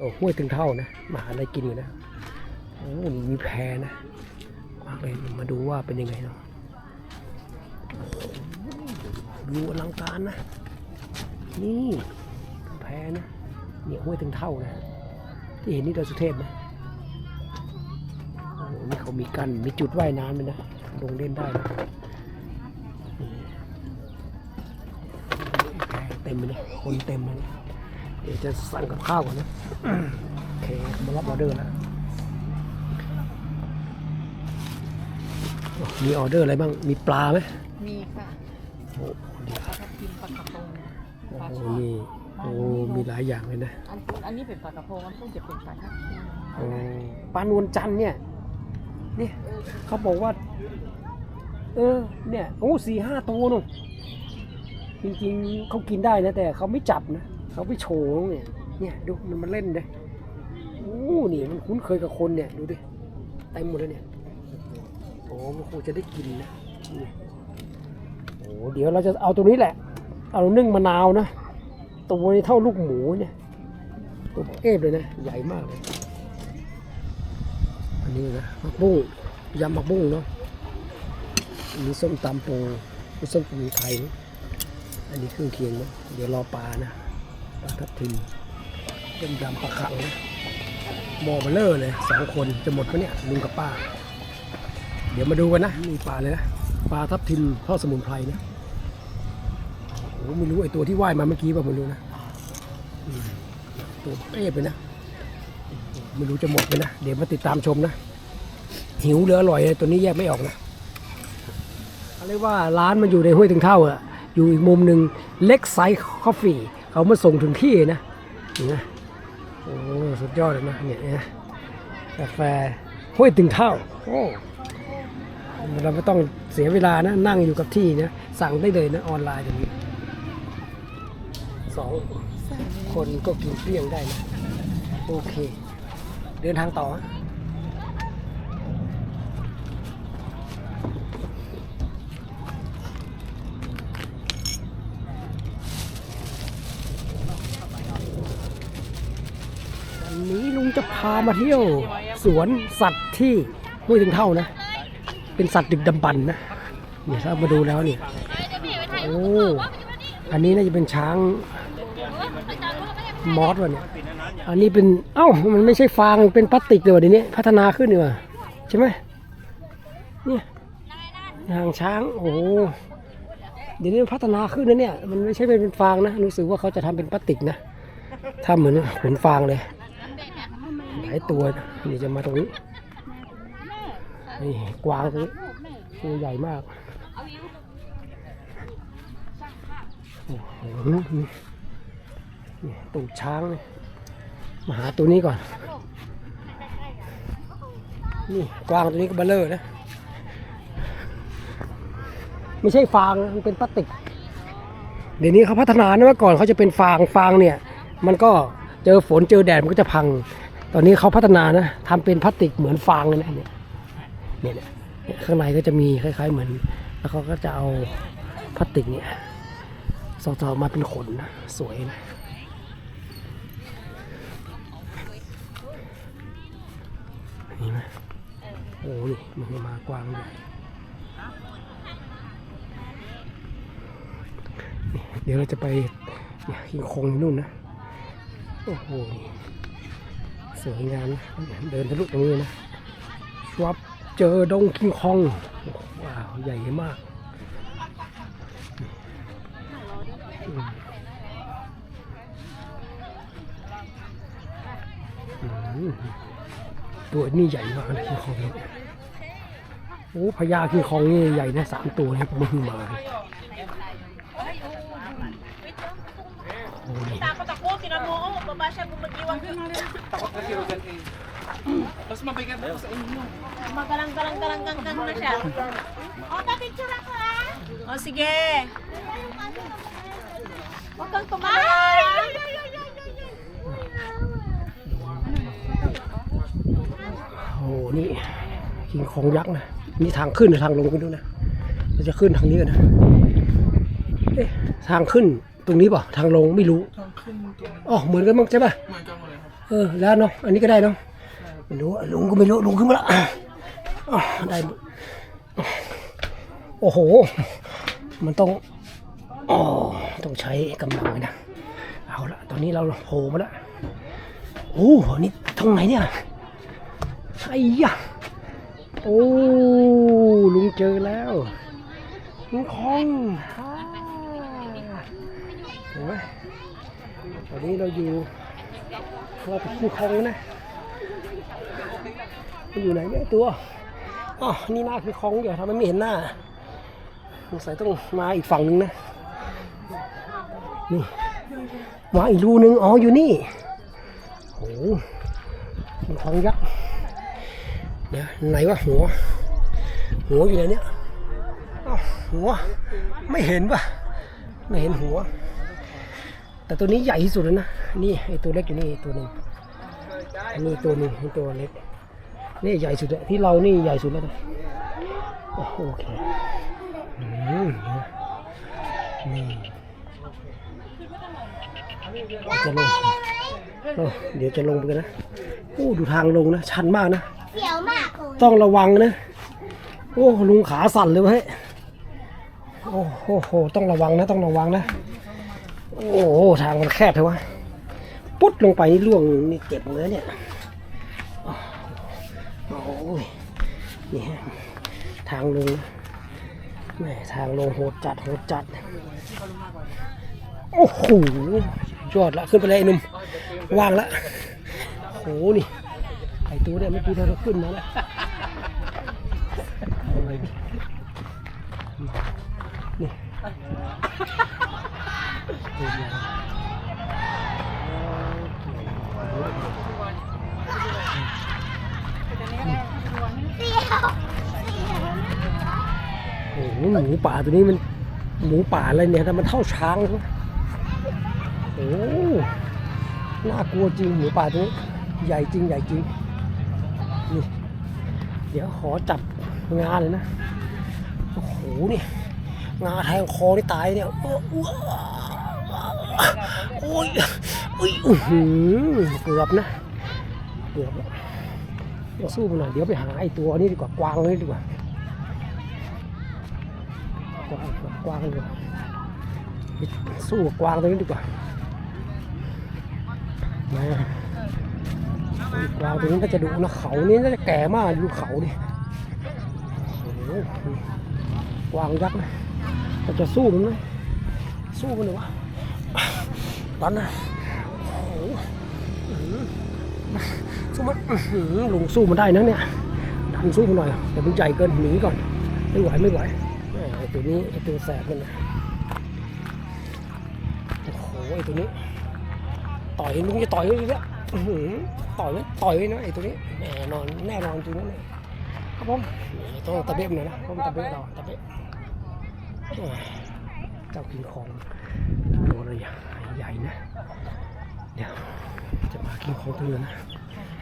โอ้ห้วยถึงเท่านะมาหาอะไรกินอยู่นะโอ้นี่มีแพนะมาเลยมาดูว่าเป็นยังไงเนาะดูอลังการนะ นี่แพนะเนี่ยห้วยถึงเท่านะที่เห็นนี่ดอยสุเทพนะโอ้นี่เขามีกันมีจุดว่ายน้ำเลยนะลงเล่นได้นะเต็มเลยคนเต็มเลย เดี๋ยวจะสั่งกับข้าวก่อนนะโอเคมารับออเดอร์แล้วโอ้มีออเดอร์อะไรบ้าง มีปลาไหมมีค่ะโอ้ดีปลาทับทิมปลากระพงโอ้ปลาโหช่อนมีโอ้มีหลายอย่างเลยนะอันอันนี้เป็นปลากระพงอันพวกจะเป็นปลาทับทิมโอ้ปลานวลจันทร์เนี่ยเนี่ยเขาบอกว่า เออ เนี่ยโอ้สี่ห้าตัวนู่นจริงๆเขากินได้นะแต่เขาไม่จับนะ เขาไปโชว์เนี่ย เนี่ยดูมันมาเล่นเลยโอ้นี่มันคุ้นเคยกับคนเนี่ยดูดิเต็มหมดเลยเนี่ยโอ้มันคงจะได้กินนะโอ้เดี๋ยวเราจะเอาตัวนี้แหละ เอานึ่งมะนาวนะ ตัวนี้เท่าลูกหมูเนี่ย ตัวเอฟเลยนะ ใหญ่มากเลย อันนี้นะผักบุ้งยำผักบุ้งเนาะอันนี้ส้มตำปูนี่ส้มตำไทยนะอันนี้เครื่องเคียงเนาะเดี๋ยวรอปลานะ ทับทิมต้มยำปลาขังนะหมอเบลเลอร์เลยสองคนจะหมดปะเนี่ยลุงกับป้า เดี๋ยวมาดูกันนะมีปลาเลยนะปลาทับทิมทอดสมุนไพรนะโอ้ไม่รู้ไอตัวที่ว่ายมาเมื่อกี้ป่ะไม่รู้นะตัวเอ๊ะไปนะไม่รู้จะหมดไหมนะเดี๋ยวมาติดตามชมนะหิวเหลืออร่อยเลยตัวนี้แยกไม่ออกนะเขาเรียกว่าร้านมันอยู่ในห้วยถึงเท่าอะอยู่อีกมุมหนึ่งเล็กไซส์คอฟฟี่ เขามาส่งถึงที่นะเห็นไหมโอ้สุดยอดเลยนะเนี่ยนะกาแฟห้วยถึงเท่าโอ้เราไม่ต้องเสียเวลานะ นั่งอยู่กับที่นะสั่งได้เลยนะออนไลน์อย่างนี้สองคนก็กินเปรี้ยงได้นะ โอเค เดินทางต่อฮะวันนี้ลุงจะ พามาเที่ยวสวนสัตว์ที่ห้วยถึงเท่านะ เป็นสัตว์ดึกดำบรรนะเนี่ยถ้ามาดูแล้วเนี่ยโอ้อันนี้น่าจะเป็นช้างมอสวะเนี่ยอันนี้เป็นเอ้ามันไม่ใช่ฟางเป็นพลาสติกเลยวะเดี๋ยวนี้พัฒนาขึ้นดีกว่าใช่ไหมเนี่ยหางช้างโอ้โหเดี๋ยวนี้พัฒนาขึ้นนะเนี่ยมันไม่ใช่เป็นฟางนะรู้สึกว่าเขาจะทำเป็นพลาสติกนะทำเหมือนขนฟางเลยายตัวนี่จะมาตรงนี้นี่กวางตรงนี้ตัวใหญ่มากโอ้โหนี่ตูดช้างเลยมาหาตัวนี้ก่อน นี่กวางตัวนี้ก็เบลเลอร์นะ ไม่ใช่ฟางมันเป็นพลาสติก เดี๋ยวนี้เขาพัฒนานะเมื่อก่อนเขาจะเป็นฟางฟางเนี่ย มันก็เจอฝนเจอแดดมันก็จะพัง ตอนนี้เขาพัฒนานะทำเป็นพลาสติกเหมือนฟางเลยนะเนี่ยเนี่ยเนี่ยข้างในก็จะมีคล้าย ๆ เหมือน แล้วเขาก็จะเอาพลาสติกเนี่ยสอดๆมาเป็นขนนะสวยนะนี่ไหมโอ้นี่มันมากว้างใหญ่เดี๋ยวเราจะไปยิงคงนู่นนะ โอ้โห สวยงามนะเดินทะลุตรงนี้นะชวับเจอดงคิงคองอ้โหว้าวใหญ่มากตัวนี้ใหญ่มากนะคิงคองนี่โอ้พญาคิงคองนี่ใหญ่นะสามตัวนี่มันมาโอ้ นี่ Takot ako, tinabuo, baba siya bumagiwang Mas mabigat ako sa inyo. Magalang-galang-galang-galang na siya. O, papicture ako ha? O, sige. Huwag kang tumahay. โอ้โหนี่คิงคองยักษ์นะนี่ทางขึ้นหรือทางลงกันด้วยนะ เราจะขึ้นทางนี้กันนะเอ๊ะทางขึ้น ตรงนี้เปล่ะทางลงไม่รู้ทางขึ้นตรงอ๋อเหมือนกันมั้งใช่ป่ะเหมือนกันหมดเลยครับเออแล้วเนาะอันนี้ก็ได้เนาะไม่รู้ลุงก็ไม่รู้ลุงขึ้นมาละอะได้หมดโอ้โห มันต้องอ๋อต้องใช้กำลังเลยนะเอาละตอนนี้เราโผล่มาแล้วโอ้โหนี่ตรงไหนเนี่ยไอ้ยะโอ้ลุงเจอแล้วลุงคองฮ่าเห็นไหม ตอนนี้เราอยู่เราเป็นคู่คองนะมันอยู่ไหนเนี่ยตัวอ๋อนี่หน้าคือคองเดี๋ยวทำไมไม่เห็นหน้าสงสัยต้องมาอีกฝั่งหนึงนะนี่มาอีกรูนึงอ๋ออยู่นี่โหมันทองยักษ์เดี๋ยวไหนวะหัว หัวอยู่ไหนเนี่ยอ้าวหัว ไม่เห็นปะไม่เห็นหัว แต่ตัวนี้ใหญ่ที่สุดแล้วนะ นี่ไอตัวเล็กอยู่นี่ตัวหนึ่งอันนี้ตัวนี้นี่ตัวเล็ก นี่ใหญ่สุดที่เรานี่ใหญ่สุดแล้วโอ้โหเคนี่จะลงเดี๋ยวจะลงไปกันนะโอ้ดูทางลงนะชันมากนะต้องระวังนะ โอ้ลุงขาสั่นเลยเว้ยโอ้โหต้องระวังนะต้องระวังนะ โอ้โหทางมันแคบเถอะวะปุ๊ดลงไปนี่ล่วงนี่เจ็บเลยเนี่ยโอ้ยนี่ฮะทางลงแม่ทางลงโหดจัดโหดจัด โอ้โหยอดละขึ้นไปเลยไอ้หนุ่มว่างละโหนี่ไอตัวเนี่ยเมื่อกี้เราขึ้นมาแล้วนี่ โอ้โหหมูป่าตัวนี้มันหมูป่าอะไรเนี่ยแต่มันเท่าช้างเลยโอ้น่ากลัวจริงหมูป่าตัวนี้ใหญ่จริงใหญ่จริงนี่เดี๋ยวขอจับงาเลยนะ โอ้โหนี่งาแทงคอนี่ตายเนี่ย โอ้ยโอ้ยเกือบนะเกือบเดี๋ยวสู้มันหน่อยเดี๋ยวไปหาไอ้ตัวนี้ดีกว่ากวางเลยดีกว่ากวางกวางดีกว่าสู้กวางตัวนี้ดีกว่ามาไอ้กวางตัวนี้น่าจะดูนะเขานี่น่าจะแก่มากดูเขาดิโอ้โหกวางยักษ์นะเราจะสู้มันไหมสู้มันหรือวะ ตอนนะโอ้โหสู้มันอื้อหือลุงสู้มันได้นะเนี่ยดันสู้มันหน่อยแต่มันใหญ่เกินหนีก่อน ไม่ไหวไม่ไหวไอ้ตัวนี้ไอ้ตัวแสบมันนะโอ้โหไอ้ตัวนี้ ต่อยลุงจะต่อยอีกแล้วอื้อหือต่อยไว้ต่อยไว้นะไอ้ตัวนี้แน่นอนแน่นอนจริงนะเนี่ยครับผมต้องตะเบ็บหน่อยนะเพราะมันตะเบ็บเราตะเบ็บเจ้ากินของตัวอะไรอย่าง ใหญ่นะ เดี๋ยวจะมากินของตัวนี้นะ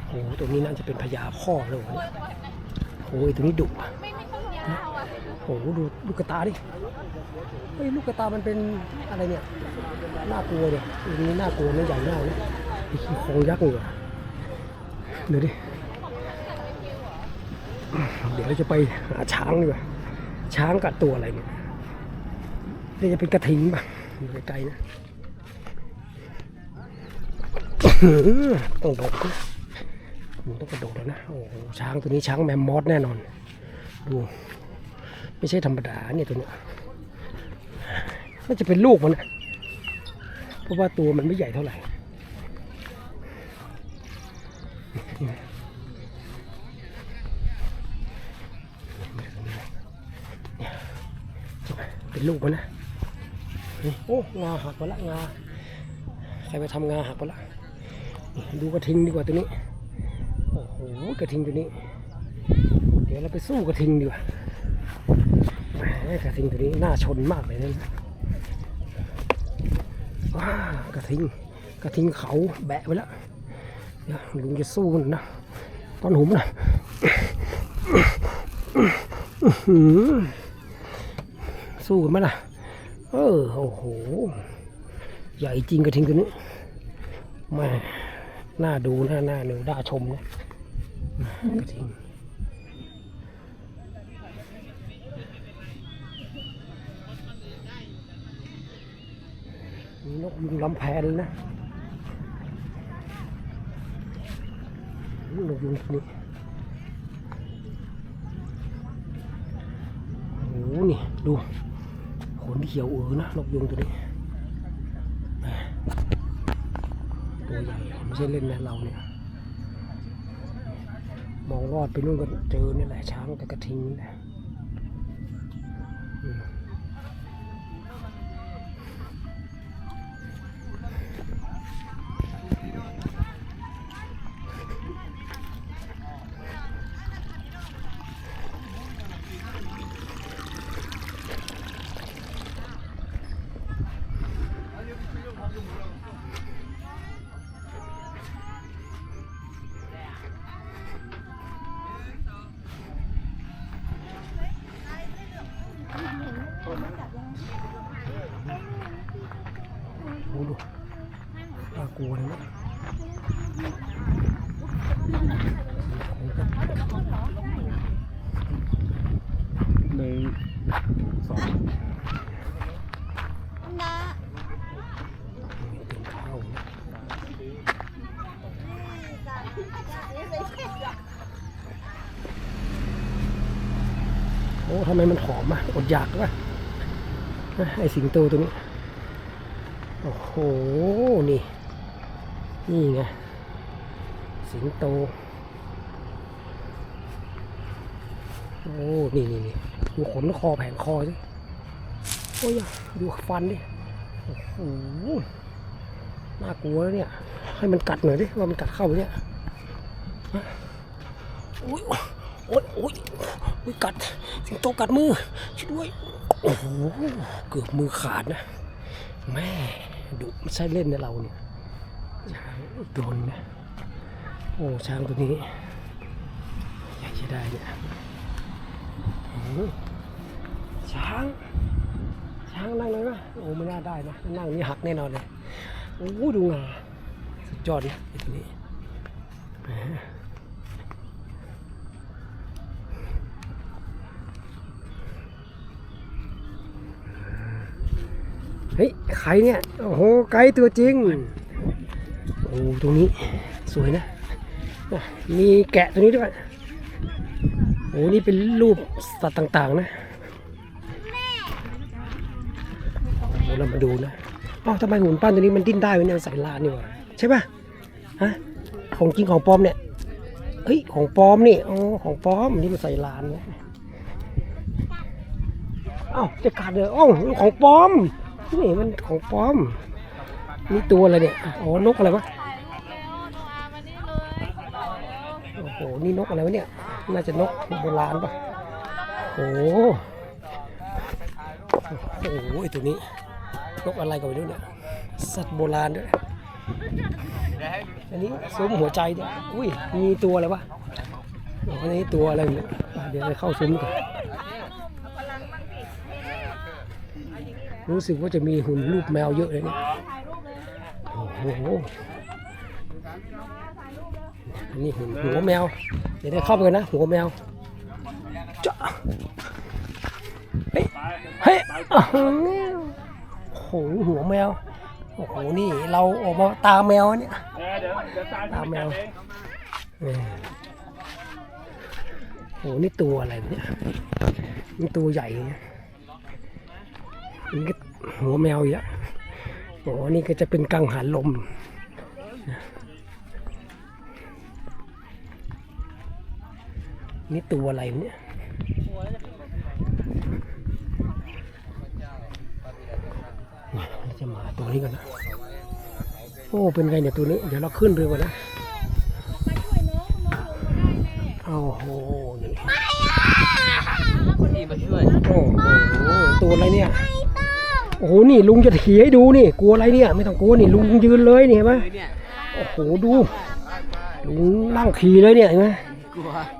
โอ้โหตัวนี้น่าจะเป็นพญาพ่อเลยโอ้ยตัวนี้ดุนะโอ้โหดูลูกระตาดิเฮ้ยลูกกระตามันเป็นอะไรเนี่ยน่ากลัวเนี่ยอันนี้น่ากลัวไม่ใหญ่มากนะนี่คือโคงยักษ์เลยเดี๋ยวดิเดี๋ยวจะไปหาช้างดีกว่าช้างกัดตัวอะไรเนี่ยนี่จะเป็นกระทิงป่ะอยู่ไกลๆนะ ต้องโดดนะมันต้องกระโดดแล้วนะโอ้โหช้างตัวนี้ช้างแมมมอสแน่นอน ดู ไม่ใช่ธรรมดาเนี่ยตัวเนี้ยน่าจะเป็นลูกมันนะเพราะว่าตัวมันไม่ใหญ่เท่าไหร่เป็นลูกมันนะ โอ้ งาหักไปละงา ใครไปทำงาหักไปละ ดูกระทิงดีกว่าตัวนี้ โอ้โหกระทิงตัวนี้ เดี๋ยวเราไปสู้กระทิงดีกว่าแหมกระทิงตัวนี้น่าชนมากเลยนะว้ากระทิง กระทิงเขาแบะไปแล้วเดี๋ยวลุงจะสู้มันนะตอนหุมนะสู้กันไหมล่ะ เออ โอ้โห ใหญ่จริงกระทิงตัวนี้แม่ น่าดูน่าน่าหนูน่าชมนะกระทิงมีนกยุงลำแพนเลยนะนกยุงนี้โอ้โหนี่ดูขนเขียวเออนะนกยุงตัวนี้แหม่ ตัวใหญ่ไม่ใช่เล่นนะเราเนี่ย มองรอดไปนู่นก็เจอนี่แหละช้างกับกระทิงนี่แหละ ไมมันหอมอะอดอยากป่ะไอสิงโตตัวนี้ โอ้โห นี่ นี่ไง สิงโต โอ้ นี่นี่นี่ดูขนคอแผงคอสิโอ้ย ดูฟันดิ โอ้โห น่ากลัวเนี่ย ให้มันกัดหน่อยดิ ว่ามันกัดเข้าหมเนี่ยฮะโอ้ย โอ้ยโอ้ยโอ้ยกัด สิงโตกัดมือช่วยด้วย โอ้โห เกือบมือขาดนะ แม่ดุไม่ใช่เล่นนะเราเนี่ย ช้างโดนนะ โอ้ ช้างตัวนี้ยากจะได้เนี่ยช้าง ช้างนั่งเลยไหมโอ้ไม่น่าได้นะ นั่งนี่หักแน่นอนเลย โอ้ดูงา สุดยอดนะไอ้ตัวนี้แหม เฮ้ยใครเนี่ย โอ้โห ไกด์ตัวจริง โอ้ตรงนี้สวยนะอ่มีแกะตัวนี้ด้วย โอ้นี่เป็นรูปสัตว์ต่างๆนะเรามาดูนะอ๋อทำไมหุ่นปั้นตัวนี้มันดิ้นได้วะเนี่ยใส่ลานนี่หว่ใช่ป่ะ ฮะ ของจริงของปลอมเนี่ยเฮ้ย ของปลอมนี่อ๋อของปลอม นี่มันใส่ลานเนี่ยเอ้าจะกัดเลยอ้าวของปลอม นี่มันของปลอมนี่ตัวอะไรเนี่ยอ๋อนกอะไรวะโอ้โหนี่นกอะไรวะเนี่ย น่าจะนกโบราณปะโอ้โหโอ้โหไอ้ตัวนี้นกอะไรกันไม่รู้เนี่ยสัตว์โบราณด้วยอันนี้ซุ้มหัวใจด้วยอุ้ยมีตัวอะไรวะอันนี้ตัวอะไรเนี่ยเดี๋ยวไปเข้าซุ้มก่อน รู้สึกว่าจะมีหุ่นรูปแมวเยอะเลยเนี่ยโอ้โหนนี้หุ่นหัวแมว เดี๋ยวได้เข้าไปกันนะ หัวแมวจะเฮ้ยเฮ้ยโอ้โหหัวแมวโอ้โหนี่เราออกมาตาแมวเนี่ยตาแมวเองเออโหนี่ตัวอะไรเนี่ยนี่ตัวใหญ่เนี่ย หัวแมวอีกอะโอ้นี่ก็จะเป็นกังหันลม นี่ตัวอะไรเนี่ยจะมาตัวนี้กันนะ โอ้ เป็นไงเนี่ยตัวนี้ เดี๋ยวเราขึ้นเรือก่อนนะโอ้โหนี่นี่มาช่วย โอ้โห ตัวอะไรเนี่ย โอ้โหนี่ลุงจะขี่ให้ดูนี่ กลัวอะไรเนี่ยไม่ต้องกลัวนี่ลุงยืนเลยนี่เห็นไหมโอ้โหดูลุงนั่งขี่เลยเนี่ยเห็นไหม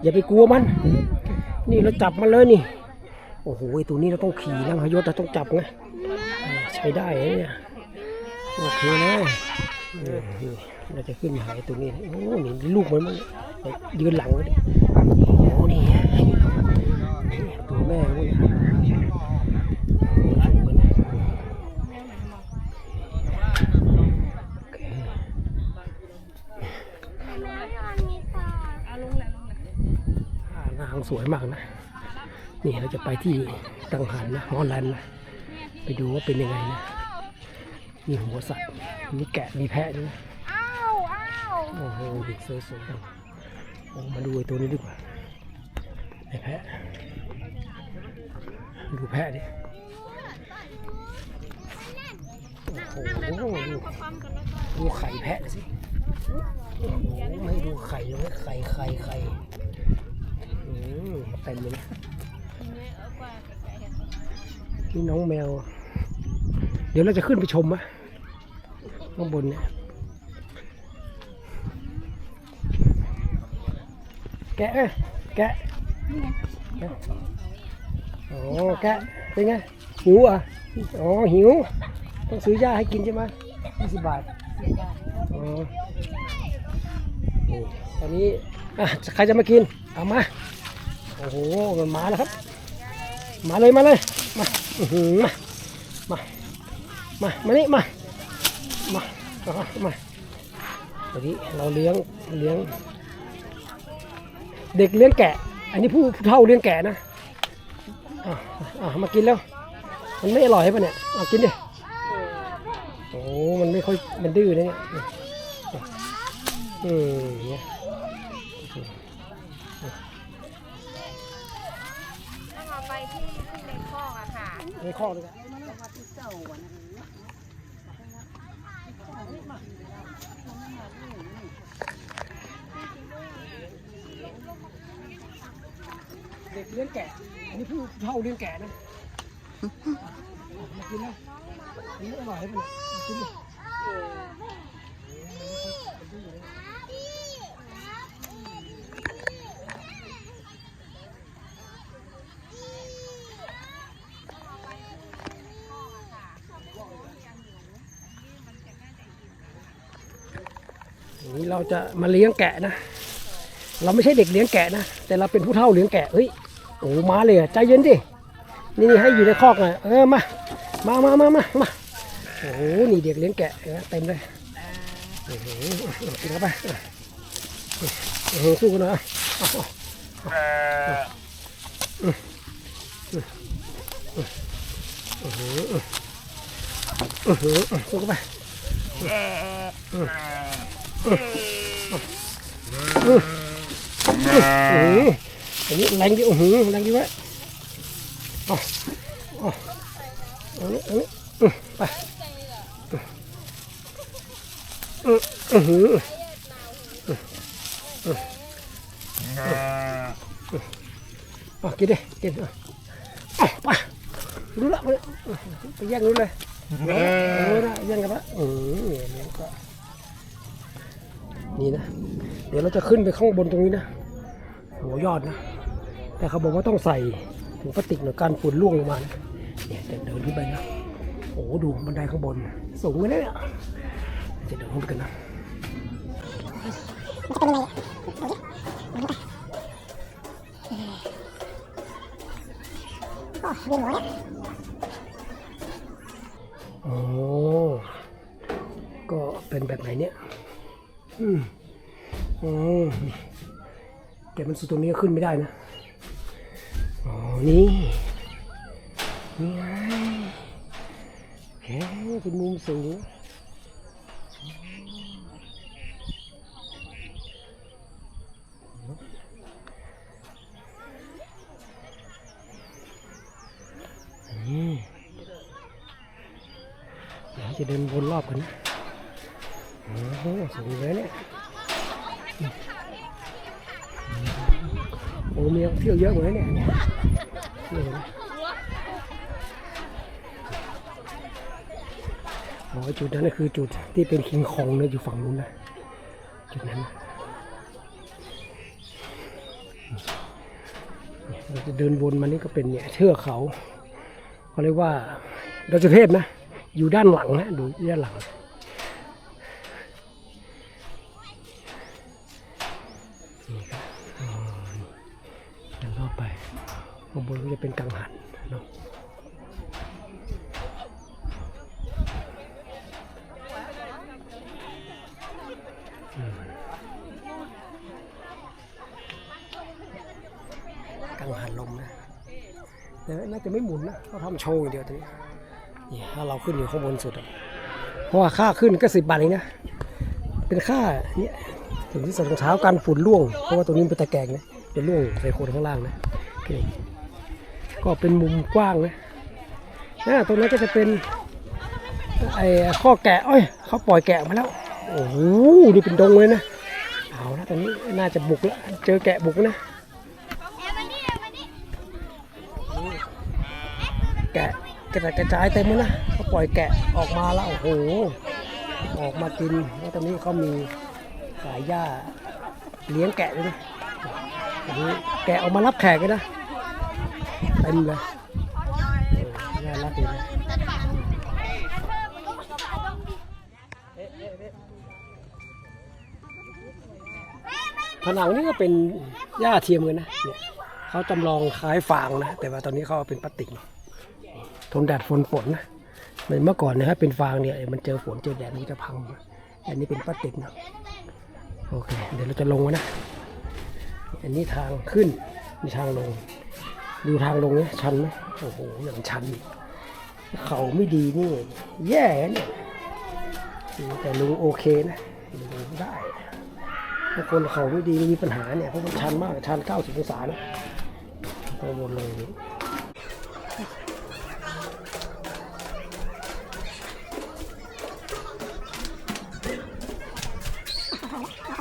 อย่าไปกลัวมัน นี่เราจับมันเลยนี่ โอ้โหตัวนี้เราต้องขี่นะพยศเราต้องจับไงใช้ได้เนี่ยโอเคเลยเราจะขึ้นมาหาไอ้ตัวนี้ โอ้นี่ลูกมันมันยยืนหลังไว้ดิโอ้นี่ตัวแม่เนี่ยโอ้ชมกันนะโอเคอ่างสวยมากนะ นี่เราจะไปที่กังหันนะฮอลแลนนะ ไปดูว่าเป็นยังไงนะ มีหัวสัตว์ มีแกะ มีแพะด้วยนะโอ้โหเด็กสวยๆโอ้มาดูไอ้ตัวนี้ดีกว่าไอ้แพะ ดูแพะดิโอ้โหดูดูไข่แพะสิโอ้โหไม่ดูไข่เลยไข่ไข่ไข่ ต็มเลยนะนี่น้องแมว เดี๋ยวเราจะขึ้นไปชมอะข้างบนเนี่ยแกะเอ้ยแกะแกะโอ้แกะเป็นไงหิวอะอ๋อหิว ต้องซื้อยาให้กินใช่ไหมยี่สิบบาทอ๋อนี่ตอนนี้อะใครจะมากิน เอามา โอ้โหมันมาแล้วครับ มาเลยมาเลย มาหือมา มา มา มานี่มา มา มามาตอนนี้เราเลี้ยงเลี้ยง เด็กเลี้ยงแกะ อันนี้ผู้ผู้เฒ่าเลี้ยงแกะนะอะอะมากินแล้ว มันไม่อร่อยใช่ปะเนี่ยเอากินดิโอ้มันไม่ค่อยมันดื้อนะเนี่ยอืมเนี่ย ต้องเอาไปที่ที่ในคอกอะค่ะ ใน ข้อเลยเด็กเลี้ยงแกะอันนี้ผู้เฒ่าเลี้ยงแกะนะกินแล้วอันนี้อร่อยใหมเนี่ยมากินดิอัน เราจะมาเลี้ยงแกะนะ เราไม่ใช่เด็กเลี้ยงแกะนะ แต่เราเป็นผู้เฒ่าเลี้ยงแกะเฮ้ยโอ้มาเลยอะใจเย็นดินี่นี่ให้อยู่ในคอกหน่อยเออมามามามามามาโอ้โหนี่เด็กเลี้ยงแกะเห็นไหมเต็มเลยโอ้โหกินเข้าไปโอ้โหสู้กันน่อเอาโอ้โหโอ้โหสู้กันไป อันนี้แรงดิโอ้โหแรงดิวะเอาเอาเอานี้อานี้อืมไปอือือหืออืมอืมเอากินดิกินอาเอาไปรู้ละไปแย่งรู้เลยเออนะแย่งกันปะอืมเนี่ยเนี่ยก็ นี่นะ เดี๋ยวเราจะขึ้นไปข้างบนตรงนี้นะโหยอดนะ แต่เขาบอกว่าต้องใส่ถุงพลาสติกหน่อยการฝุ่นล่วงลงมานะเนี่ยจะเดินขึ้นไปนะโอ้โหดูบันไดข้างบน สูงเลยนะเนี่ยจะเดินขึ้นไปกันนะโอ้ก็เป็นแบบไหนเนี่ย อืมอืมแต่มันสุดตรงนี้ก็ขึ้นไม่ได้นะ อ๋อ นี่ นี่ไงโอเคเป็นมุมสูงอืมเดี๋ยวจะเดินวนรอบกันนะ โหสูงเลยเนี่ยโอ้มีเที่ยวเยอะเหมือนเนี่ยนี่เห็นไหมอ๋อจุดนั้นนะคือจุดที่เป็นคิงคองเนี่ยอยู่ฝั่งนู้นนะจุดนั้นนะเนี่ยเราจะเดินวนมานี่ก็เป็นเนี่ยเทือกเขาเขาเรียกว่าดอยสุเทพนะ อยู่ด้านหลังนะดูด้านหลัง บนก็จะเป็นกังหันเนาะอืมกังหันลมนะแต่น่าจะไม่หมุนนะเขาทำโชว์อย่างเดียวตรงนี้นี่ถ้าเราขึ้นอยู่ข้างบนสุด เพราะว่าค่าขึ้นก็สิบบาทเองนะ เป็นค่าเนี่ยถึงที่ใส่รองเท้ากันฝุ่นร่วง เพราะว่าตรงนี้เป็นตะแกรงนะจะร่วงใส่โคนข้างล่างนะโอเค ก็เป็นมุมกว้างนะนะตรงนั้นก็จะเป็นไอ้ข้อแกะเอ้ยเขาปล่อยแกะมาแล้ว โอ้โหนี่เป็นดงเลยนะ เอาละตรงนี้น่าจะบุกแล้ว เจอแกะบุกนะ แกะกระจายเต็มเลยนะเขาปล่อยแกะออกมาแล้ว โอ้โห ออกมากิน แล้วตอนนี้เขามีขายหญ้าเลี้ยงแกะด้วยนะแกะออกมารับแขกเลยนะ ต็มเลยเออน่ารักดีนะผนังนี่ก็เป็นหญ้าเทียมกันนะเนี่ยเขาจำลองคล้ายฟางนะ แต่ว่าตอนนี้เขาเอาเป็นพลาสติกทนแดดฝนฝนนะเหมือนเมื่อก่อนนะฮะเป็นฟางเนี่ยมันเจอฝนเจอแดดมันจะพังนะอันนี้เป็นพลาสติกนะโอเค เดี๋ยวเราจะลงมานะ อันนี้ทางขึ้นมีทางลง ดูทางลงเนี่ยชันไหมโอ้โหอย่างชัน เขาไม่ดีนี่ แย่เนี่ยแต่ลุงโอเคนะลุงได้ถ้าคนเขาไม่ดีมีปัญหาเนี่ยเพราะมันชันมากชัน90องศานะตัวบนเลย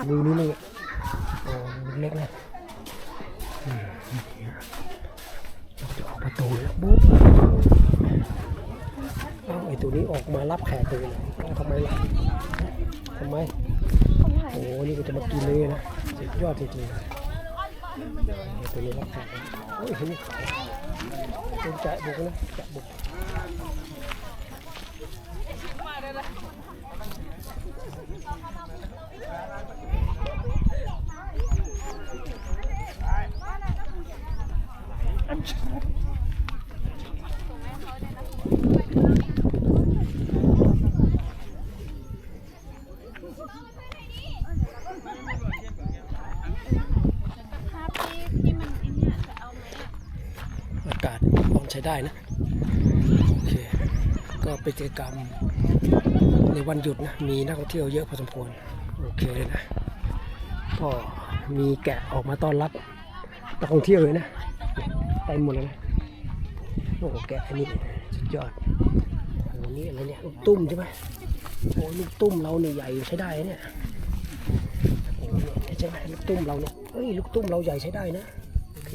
ดูนี่นี่โอ้เล็กนะ จะออกประตูแล้วบุ๊บเอาไอ้ตัวนี้ออกมารับแขกเลยเองทำไมล่ะทำไมโอ้นี่ก็จะมากินเลยนะสุดยอดจริงๆไอ้ตัวนี้รับแขกโอ้ยเห็นเขาเป็นแจะบุกนะจะบุก อากาศพอใช้ได้นะ โอเค ก็เป็นกิจกรรมในวันหยุดนะ มีนักท่องเที่ยวเยอะพอสมควร โอเคเลยนะ ก็มีแกะออกมาต้อนรับนักท่องเที่ยวเลยนะเต็มหมดเลยนะ หแกะอันนี้สุดยอดโอ้นี่อะไรเนี่ยลูกตุ้มใช่ไหมโอ้ลูกตุ้มเราเนี่ยใหญ่ใช้ได้เนี่ยโอ้เนี่ยใช่ไหมลูกตุ้มเราเนี่ยเฮ้ยลูกตุ้มเราใหญ่ใช้ได้นะโอเค